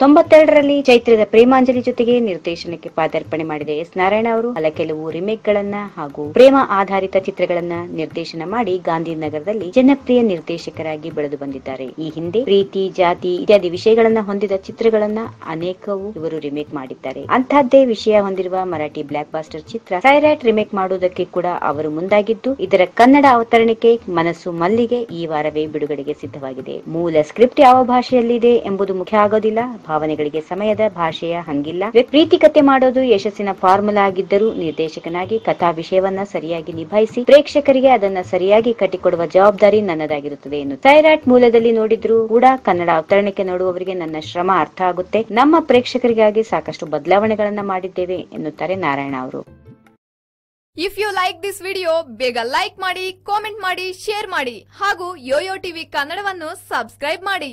ತೊಂಬತ್ತೆರಡರಲ್ಲಿ ಚೈತ್ರದ ಪ್ರೇಮಾಂಜಲಿ ಜೊತೆಗೆ ನಿರ್ದೇಶನಕ್ಕೆ ಪಾದಾರ್ಪಣೆ ಮಾಡಿದ ಎಸ್ ನಾರಾಯಣ ಅವರು ಹಲ ಕೆಲವು ರಿಮೇಕ್ ಗಳನ್ನ ಹಾಗೂ ಪ್ರೇಮ ಆಧಾರಿತ ಚಿತ್ರಗಳನ್ನ ನಿರ್ದೇಶನ ಮಾಡಿ ಗಾಂಧಿನಗರದಲ್ಲಿ ಜನಪ್ರಿಯ ನಿರ್ದೇಶಕರಾಗಿ ಬೆಳೆದು ಬಂದಿದ್ದಾರೆ. ಈ ಹಿಂದೆ ಪ್ರೀತಿ, ಜಾತಿ ಇತ್ಯಾದಿ ವಿಷಯಗಳನ್ನ ಹೊಂದಿದ ಚಿತ್ರಗಳನ್ನ ಅನೇಕವು ಇವರು ರಿಮೇಕ್ ಮಾಡಿದ್ದಾರೆ. ಅಂತಹದ್ದೇ ವಿಷಯ ಹೊಂದಿರುವ ಮರಾಠಿ ಬ್ಲಾಕ್ ಬಾಸ್ಟರ್ ಚಿತ್ರ ಸೈರಾಟ್ ರಿಮೇಕ್ ಮಾಡುವುದಕ್ಕೆ ಕೂಡ ಅವರು ಮುಂದಾಗಿದ್ದು, ಇದರ ಕನ್ನಡ ಅವತರಣಿಕೆ ಮನಸ್ಸು ಮಲ್ಲಿಗೆ ಈ ವಾರವೇ ಬಿಡುಗಡೆಗೆ ಸಿದ್ಧವಾಗಿದೆ. ಮೂಲ ಸ್ಕ್ರಿಪ್ಟ್ ಯಾವ ಭಾಷೆಯಲ್ಲಿದೆ ಎಂಬುದು ಮುಖ್ಯ ಆಗೋದಿಲ್ಲ. ಭಾವನೆಗಳಿಗೆ ಸಮಯದ ಭಾಷೆಯ ಹಂಗಿಲ್ಲ. ಪ್ರೀತಿ ಕತೆ ಮಾಡೋದು ಯಶಸ್ಸಿನ ಫಾರ್ಮುಲಾ ಆಗಿದ್ದರೂ ನಿರ್ದೇಶಕನಾಗಿ ಕಥಾ ವಿಷಯವನ್ನ ಸರಿಯಾಗಿ ನಿಭಾಯಿಸಿ ಪ್ರೇಕ್ಷಕರಿಗೆ ಅದನ್ನ ಸರಿಯಾಗಿ ಕಟ್ಟಿಕೊಡುವ ಜವಾಬ್ದಾರಿ ನನ್ನದಾಗಿರುತ್ತದೆ ಎಂದು ಸೈರಾಟ್ ಮೂಲದಲ್ಲಿ ನೋಡಿದ್ರು ಕೂಡ ಕನ್ನಡ ಅವತರಣಿಕೆ ನೋಡುವವರಿಗೆ ನನ್ನ ಶ್ರಮ ಅರ್ಥ ಆಗುತ್ತೆ. ನಮ್ಮ ಪ್ರೇಕ್ಷಕರಿಗಾಗಿ ಸಾಕಷ್ಟು ಬದಲಾವಣೆಗಳನ್ನ ಮಾಡಿದ್ದೇವೆ ಎನ್ನುತ್ತಾರೆ ನಾರಾಯಣ ಅವರು. If you like this video ಬೇಗ ಲೈಕ್ ಮಾಡಿ ಕಾಮೆಂಟ್ ಮಾಡಿ ಶೇರ್ ಮಾಡಿ ಹಾಗೂ ಯೋಯೋ ಟಿವಿ ಕನ್ನಡವನ್ನು ಸಬ್ಸ್ಕ್ರೈಬ್ ಮಾಡಿ.